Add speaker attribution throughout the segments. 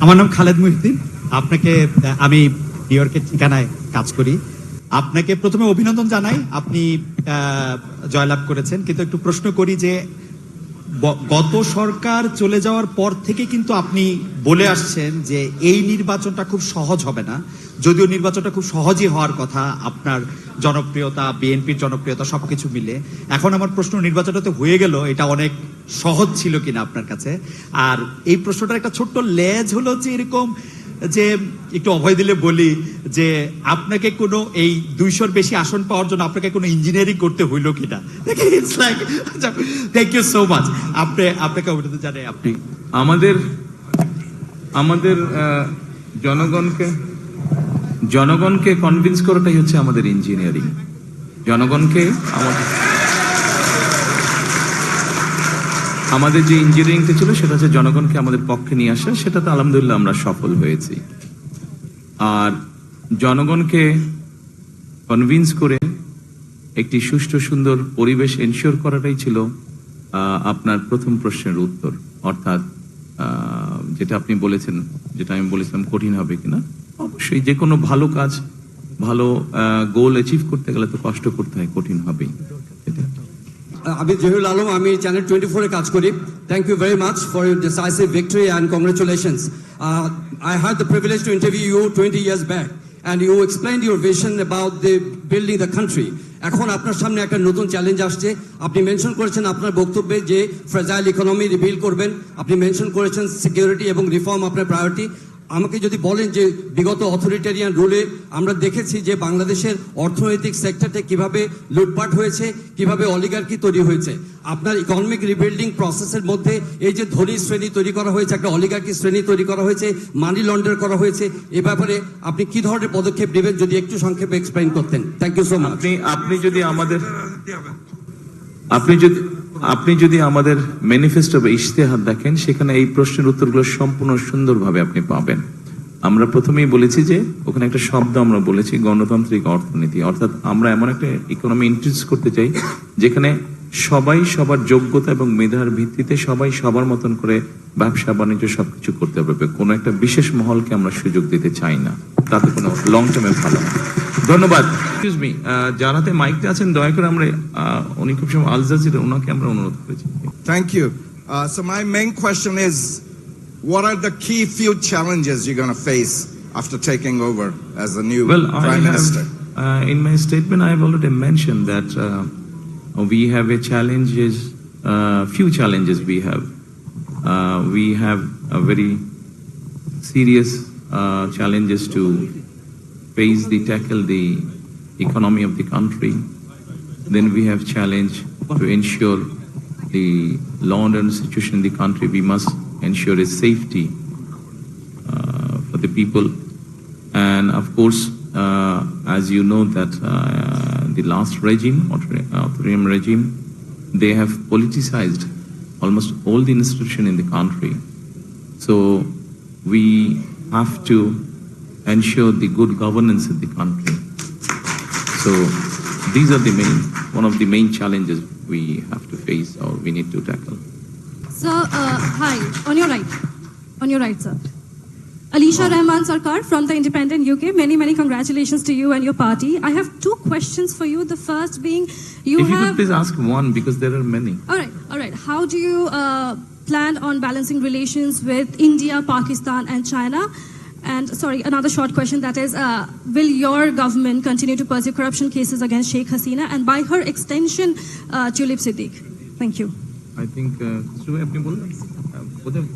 Speaker 1: আমার নাম খালেদ মহিদ্দিন। আপনাকে আমি নিউ ইয়র্কের ঠিকানায় কাজ করি। আপনাকে প্রথমে অভিনন্দন জানাই। আপনি জয়লাভ করেছেন। কিন্তু একটু প্রশ্ন করি যে গত সরকার চলে যাওয়ার পর থেকে কিন্তু আপনি বলে আসছেন যে, এই নির্বাচনটা খুব সহজ হবে না। যদিও নির্বাচনটা খুব সহজই হওয়ার কথা, আপনার জনপ্রিয়তা, বিএনপির জনপ্রিয়তা, সবকিছু মিলে। এখন আমার প্রশ্ন, নির্বাচনটা তো হয়ে গেল, এটা অনেক সহজ ছিল কিনা আপনার কাছে? আর এই প্রশ্নটার একটা ছোট্ট লেজ হলো যে এরকম, যে একটু অভয় দিলে বলি, যে আপনাকে কোনো এই দুইশোর বেশি আসন পাওয়ার জন্য আপনাকে কোনো ইঞ্জিনিয়ারিং করতে হইল কিনা? It's thank you so much আপনি, আপনাকে অভিনন্দন জানাই, আপনি।
Speaker 2: আমাদের আমাদের জনগণকে জনগণকে কনভিন্স করাটাই হচ্ছে আমাদের ইঞ্জিনিয়ারিং জনগণকে আমাদের আমাদের যে ইঞ্জিনিয়ারিংটা ছিল, সেটা হচ্ছে জনগণকে আমাদের পক্ষে নিয়ে আসা সেটাতে আলহামদুলিল্লাহ আমরা সফল হয়েছি। আর জনগণকে কনভিন্স করে একটি সুষ্ঠু, সুন্দর পরিবেশ এনশিওর করাটাই ছিল আপনার প্রথম প্রশ্নের উত্তর। অর্থাৎ যেটা আপনি বলেছেন, যেটা আমি বলেছিলাম কঠিন হবে কিনা। অবশ্যই যে কোনো ভালো কাজ, ভালো গোল অ্যাচিভ করতে গেলে তো কষ্ট করতে হয়, কঠিন এটা।
Speaker 3: আমি জহিরুল আলম, আমি চ্যানেল টোয়েন্টি ফোরে কাজ করি। Thank you very much for your decisive victory and congratulations I had the privilege to interview you twenty years back and you explain your vision about the building the country এখন আপনার সামনে একটা নতুন challenge আসছে। আপনি mention করেছেন আপনার বক্তব্যে যে ফ্রেজাইল ইকোনমি রিবিল করবেন। আপনি মেনশন করেছেন সিকিউরিটি এবং রিফর্ম আপনার প্রায়োরিটি আমাকে যদি বলেন যে বিগত অথরিটেরিয়ান রুলে আমরা দেখেছি যে বাংলাদেশের অর্থনৈতিক সেক্টরটা কীভাবে লুটপাট হয়েছে কীভাবে অলিগার্কি তৈরি হয়েছে। আপনার ইকোনমিক রিবিল্ডিং প্রসেসের মধ্যে এই যে ধনী শ্রেণি তৈরি করা হয়েছে একটা অলিগার্কি শ্রেণি তৈরি করা হয়েছে মানি লন্ডার করা হয়েছে এ ব্যাপারে আপনি কি ধরনের পদক্ষেপ নেবেন যদি একটু সংক্ষেপে এক্সপ্লেন করতেন? থ্যাংক ইউ সো মাচ
Speaker 2: আপনি আপনি যদি আমাদের আপনি যদি আপনি যদি আমাদের ম্যানিফেস্টো বা ইশতেহার দেখেন, সেখানে এই প্রশ্নের উত্তরগুলো সম্পূর্ণ সুন্দরভাবে আপনি পাবেন। আমরা প্রথমেই বলেছি যে, ওখানে একটা শব্দ আমরা বলেছি, গণতান্ত্রিক অর্থনীতি। অর্থাৎ আমরা এমন একটা ইকোনমি ইন্ট্রোডিউস করতে চাই, যেখানে সবাই সবার যোগ্যতা এবং মেধার ভিত্তিতে সবাই সবার মতন করে ব্যবসা, বাণিজ্য সবকিছু করতে পারবে। কোনো একটা বিশেষ মহলকে আমরা সুযোগ দিতে চাই না। তাতে কোনো লং টার্মে ভালো না ধন্যবাদ এক্সকিউজ মি যারাতে মাইকটা আছেন দয়া করে আমরা আহ, উনি খুব সময় আল জাজিরা ওনাকে আমরা অনুরোধ করেছি
Speaker 4: Thank you. Uh, so my main question is, what are the key few challenges you're going to face after taking over as the new
Speaker 2: Well, I
Speaker 4: prime
Speaker 2: have,
Speaker 4: minister?
Speaker 2: uh, in my statement, I have already mentioned that uh, we have a challenges, uh, few challenges we have. Uh, we have a very serious uh, challenges to face the tackle the economy of the country. Then we have challenge to ensure the law and order situation in the country. We must ensure its safety uh, for the people. And of course, uh, as you know that uh, the last regime, author- authoritarian regime, they have politicized almost all the institution in the country. So we have to ensure the good governance in the country. So these are the main, one of the main challenges we have to face or we need to tackle.
Speaker 5: Sir, uh, hi, on your right. On your right, sir. Alicia Rahman Sarkar from the Independent UK. Many, many congratulations to you and your party. I have two questions for you. The first being, you
Speaker 2: if you
Speaker 5: have.
Speaker 2: could please ask one because there are many.
Speaker 5: All right, all right. How do you uh, Plan on balancing relations with India, Pakistan, and China? And sorry, another short question that is, uh, will your government continue to pursue corruption cases against Sheikh Hasina and by her extension, uh, Tulip Siddiq? Thank you.
Speaker 2: I think, uh, uh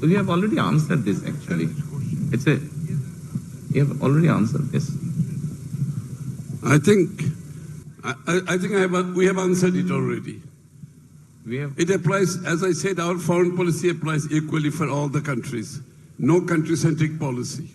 Speaker 2: we have already answered this actually. It's a, you have already answered this.
Speaker 6: I think, I, I think I have, we have answered it already.
Speaker 2: We have,
Speaker 6: It applies, as I said, our foreign policy applies equally for all the countries. No country-centric policy.